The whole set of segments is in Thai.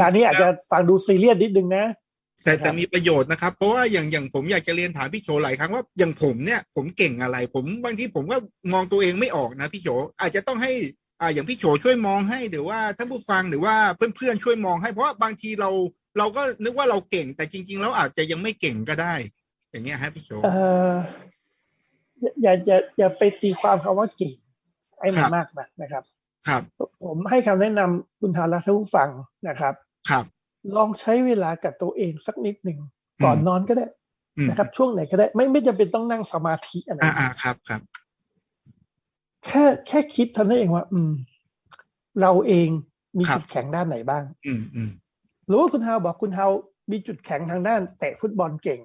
ดาห์นี้อาจจะฟังดูซีเรียสนิดนึงนะ แต่ครับแต่มีประโยชน์นะครับ เพราะว่าอย่างอย่างผมอยากจะเรียนถามพี่โฉหลายครั้งว่าอย่างผมเนี่ยผมเก่งอะไร ผมบางทีผมก็มองตัวเองไม่ออกนะพี่โฉอาจจะต้องให้อ่าอย่างพี่โฉช่วยมองให้หรือว่าท่านผู้ฟังหรือว่าเพื่อนๆช่วยมองให้เพราะว่าบางทีเราเราก็นึกว่าเราเก่ง แต่จริง ๆ แล้วอาจจะยังไม่เก่งก็ได้ อย่างเงี้ยฮะพี่โฉเอ่ออย่าอย่าอย่าอย่าไปตีความคำว่าเก่งไอ้มัคนรับมากนะนะครับ ครับ ผมให้คำแนะนำคุณทานและท่านผู้ฟังนะครับ ครับ ลองใช้เวลากับตัวเองสักนิดหนึ่งก่อนอืมนอนก็ได้อืมนะครับ ช่วงไหนก็ได้ ไม่ไม่จำเป็นต้องนั่งสมาธิอะไรอ่าอ่าครับครับ แค่แค่คิดเท่านั้นเองว่า อืม เราเองมีครับจุดแข็งด้านไหนบ้าง อืมอืมหรือว่าคุณฮาวบอกคุณฮาวมีจุดแข็งทางด้านเตะฟุตบอลเก่ง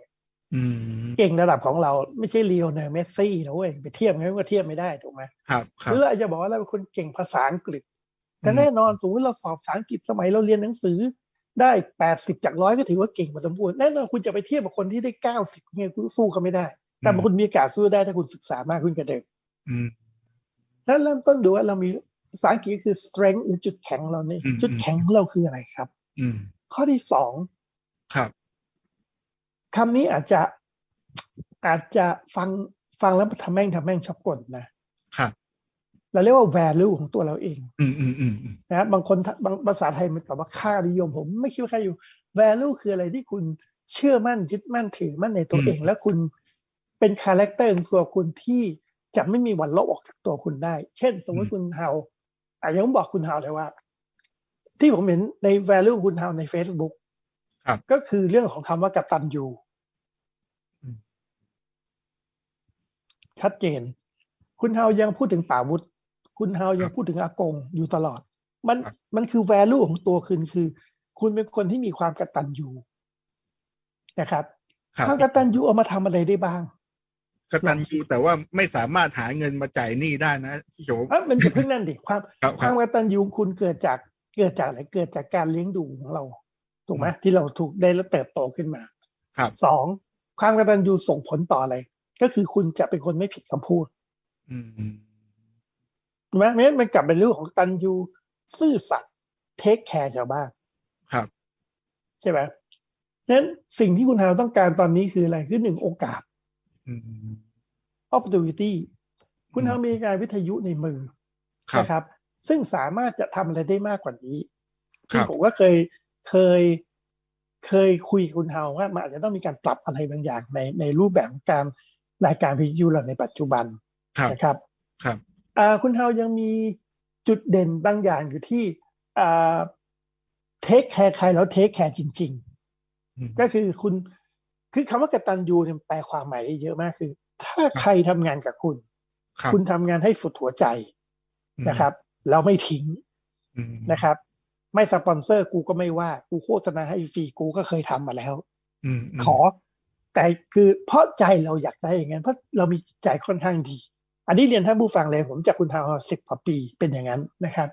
อืมเก่งระดับของเราไม่ใช่ลีโอเนลเมสซี่นะเว้ยไปเทียบงั้นก็เทียบไม่ได้ถูกไหมครับคหรับรือเราอาจจะบอกว่าเราเป็นคนเก่งภาษาอังกฤษ แต่อืมแน่นอนสมมติเราสอบภาษาอังกฤษสมัยเราเรียนหนังสือ ได้แปดสิบจากร้อยก็ถือว่าเก่งพอสมควรแน่นอนคุณจะไปเทียบกับคนที่ได้เก้าสิบเงี้ยคุณสู้เขาไม่ได้ แต่คุณมีโอกาสสู้ได้ถ้าคุณศึกษามากขึ้นกว่าเดิมอืมแล้วเริ่มต้นดูว่าเรามีภาษาอังกฤษคือ strength หรือจุดแข็งเราเนี่ยอืมจุดแข็งของเราคืออะไรครับอืมข้อที่สองครับคำนี้อาจจะอาจจะฟังฟังแล้วทำแม่งทำแม่งชอบกลนะครับ เราเรียกว่า value ของตัวเราเองอืมอืมอืมอืมนะบางคนบางภาษาไทยมันตอบว่าค่านิยม ผมไม่คิดว่าค่านิยม value คืออะไรที่คุณเชื่อมั่นยึดมั่นถือมั่นในตัวเอง แล้วคุณเป็นคาแรคเตอร์ของตัวคุณที่จะไม่มีวันลบออกจากตัวคุณได้ เช่น สมมติคุณเฮาอายังบอกคุณเฮาเลยว่า ที่ผมเห็นใน value ของคุณเฮาใน Facebook ครับก็คือเรื่องของคำว่ากตัญญูอืมชัดเจน คุณเฮายังพูดถึงป่าวุธ คุณเฮายังพูดถึงอากงอยู่ตลอด มันครับมันคือ value ของตัวคุณคือ คุณเป็นคนที่มีความกตัญญูนะครับครับความกตัญญูเอามาทำอะไรได้บ้างกตัญญูแต่ว่าไม่สามารถหาเงินมาจ่ายหนี้ได้นะพี่โฉอะมันจะเพิ่งนั่นดิความครับคครัวาบมกตัญญูของคุณเกิดจากเกิดจากอะไรเกิดจากการเลี้ยงดูของเราถูกไหมที่เราถูกได้แล้วเติบโตขึ้นมา ครับสองความกตัญญูส่งผลต่ออะไร ก็คือคุณจะเป็นคนไม่ผิดคำพูด อืม อืมถูกไหมไม่งั้นมันกลับเป็นเรื่องของกตัญญูซื่อสัตย์เทคแคร์ชาวบ้านครับ ใช่ไหมนั้นสิ่งที่คุณฮาวต้องการตอนนี้คืออะไรคือหนึ่งโอกาสอืม opportunity คุณอืมฮาวมีการวิทยุในมือครับนะครับ ซึ่งสามารถจะทำอะไรได้มากกว่านี้ครัที่บผมก็เคยเคยเคยคุยกับคุณเฮาว่ามันอาจจะต้องมีการปรับอะไรบางอย่างในในรูปแบบของการรายการวิทยุเราในปัจจุบันครับนะครับ ครับอ่า คุณเฮายังมีจุดเด่นบางอย่างอยู่ที่อ่าเทคแคร์ใครแล้วเทคแคร์จริงอืมๆก็คือคุณคือคำว่ากตัญญูเนี่ยแปลความหมายได้เยอะมากคือ ถ้าใครทำงานกับคุณครับคุณทำงานให้สุดหัวใจอืมนะครับแล้วไม่ทิ้งอืมนะครับ ไม่สปอนเซอร์กูก็ไม่ว่า กูโฆษณาให้ฟรีกูก็เคยทำมาแล้วอืมมขอ แต่คือเพราะใจเราอยากได้อย่างนั้นเพราะเรามีใจค่อนข้างดี อันนี้เรียนท่านผู้ฟังเลยผมจากคุณทาวสิบกว่าปีเป็นอย่างนั้นนะครับ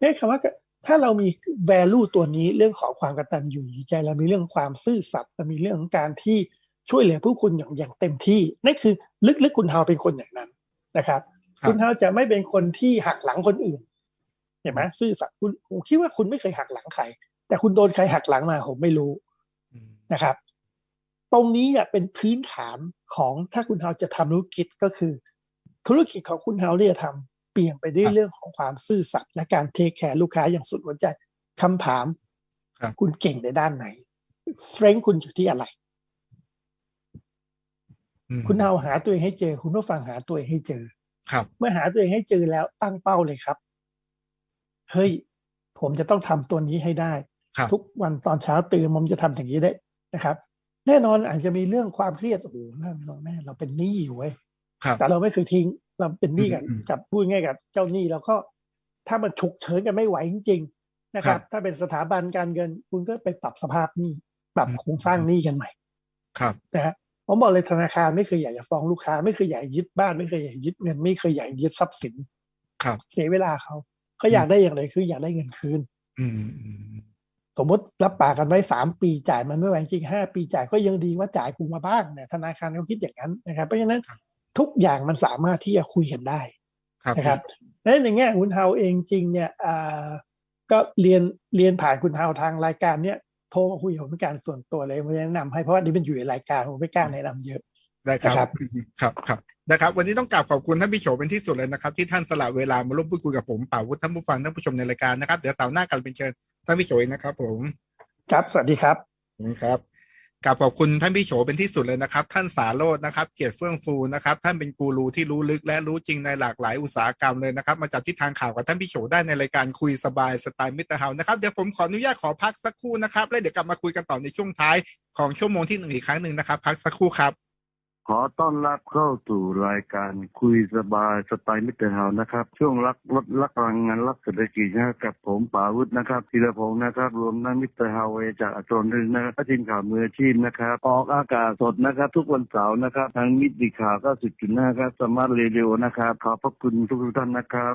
นี่คำว่าถ้าเรามี value ตัวนี้เรื่องของความกตัญญูใจเรามีเรื่องความซื่อสัตย์เรามีเรื่องของการที่ช่วยเหลือผู้คุณอย่างอย่างเต็มที่นั่นคือลึกๆคุณทาวเป็นคนอย่างนั้นนะครับรับคุณทาวจะไม่เป็นคนที่หักหลังคนอื่นเห็นไหมซื่อสัตย์คุณผมคิดว่าคุณไม่เคยหักหลังใครแต่คุณโดนใครหักหลังมาผมไม่รู้อืมนะครับ ตรงนี้เนี่ยเป็นพื้นฐานของถ้าคุณเฮาจะทำธุรกิจก็คือ ธุรกิจของคุณเฮาที่จะทำเปลี่ยนไปด้วยเรื่องของความซื่อสัตย์และการเทคแคร์ลูกค้าอย่างสุดหัวใจคำถามครับคุณเก่งในด้านไหน strength คุณอยู่ที่อะไรอืมคุณเฮาหาตัวเองให้เจอ คุณผู้ฟังหาตัวเองให้เจอ ครับ เมื่อหาตัวเองให้เจอแล้วตั้งเป้าเลยครับ เฮ้ย ผมจะต้องทำตัวนี้ให้ได้ครับทุกวันตอนเช้าตื่นผมจะทำอย่างนี้ได้นะครับ แน่นอนอาจจะมีเรื่องความเครียดโอ้โหแม่เราแม่เราเป็นหนี้อยู่เว้ยครับ แต่เราไม่เคยทิ้งเราเป็นหนี้กับอืมอืมกับพูดง่ายๆกับเจ้าหนี้เราก็ถ้ามันฉุกเฉินกันไม่ไหวจริงๆนะครับ ถ้าเป็นสถาบันการเงิน คุณก็ไปปรับสภาพหนี้ปรับอืมโครงสร้างหนี้กันใหม่ ครับนะฮะผมบอกเลยธนาคารไม่เคยอยากจะฟ้องลูกค้า ไม่เคยอยากยึดบ้านไม่เคยอยากยึดเงินไม่เคยอยากยึดทรัพย์สิน ครับ เสียเวลาเขาเขาอยากได้อย่างไรคืออยากได้เงินคืนอืมอืมสมมติรับปากกันไว้สามปีจ่ายมันไม่ไหวจริงห้าปีจ่ายก็ยังดีว่าจ่ายกูมาบ้างเนี่ยธนาคารเขาคิดอย่างนั้นนะครับเพราะฉะนั้นครับ ทุกอย่างมันสามารถที่จะคุยกันได้ครับนะครับและในแง่ของคุณเฮาเองจริงเนี่ยอ่ากก็เรียนเรียนผ่านคุณฮาวทางรายการเนี้ยโทรมาคุยกับผมเป็นการส่วนตัวเลยผมจะแนะนำให้เพราะว่านี่เป็นอยู่ในรายการผมไม่กล้าแนะนำเยอะได้ครับนะครับครับครับนะครับ วันนี้ต้องกราบขอบคุณท่านพี่โฉเป็นที่สุดเลยนะครับ ที่ท่านสละเวลามาร่วมพูดคุยกับผมป่าวุฒิท่านผู้ฟังท่านผู้ชมในรายการนะครับเดี๋ยวเสาร์หน้ากันเป็นเชิญท่านพี่โฉอีกนะครับผม ครับสวัสดีครับขอบคุณครับ กับขอบคุณท่านพี่โฉเป็นที่สุดเลยนะครับ ท่านสาโรจน์นะครับ เกียรติเฟื่องฟูนะครับ ท่านเป็นกูรูที่รู้ลึกและรู้จริงในหลากหลายอุตสาหกรรมเลยนะครับ มาจับทิศทางข่าวกับท่านพี่โฉได้ในรายการคุยสบายสไตล์มิตรเฮานะครับเดี๋ยวผมขออนุญาตขอพักสักครู่นะครับ แล้วเดี๋ยวกลับมาคุยกันต่อในช่วงท้ายของชั่วโมงที่หนึ่งอีกครั้งหนึ่งนะครับ พักสักครู่ครับ ขอต้อนรับเข้าสู่รายการคุยสบายสไตล์มิตรเฮานะครับ ช่วงรักลดรักรังงานรักเศรษฐกิจนะครับกับผมป่าวุฒินะครับธีรพงศ์นะครับ รวมทั้งมิตรเฮาเวจากอัจรนึงนะครับทีมข่าวมืออาชีพนะครับ ออกอากาศสดนะครับ ทุกวันเสาร์นะครับทางมิตรข่าว90.5ครับสมาร์ทเรดิโอนะครับ ขอบพระคุณทุกท่านนะครับ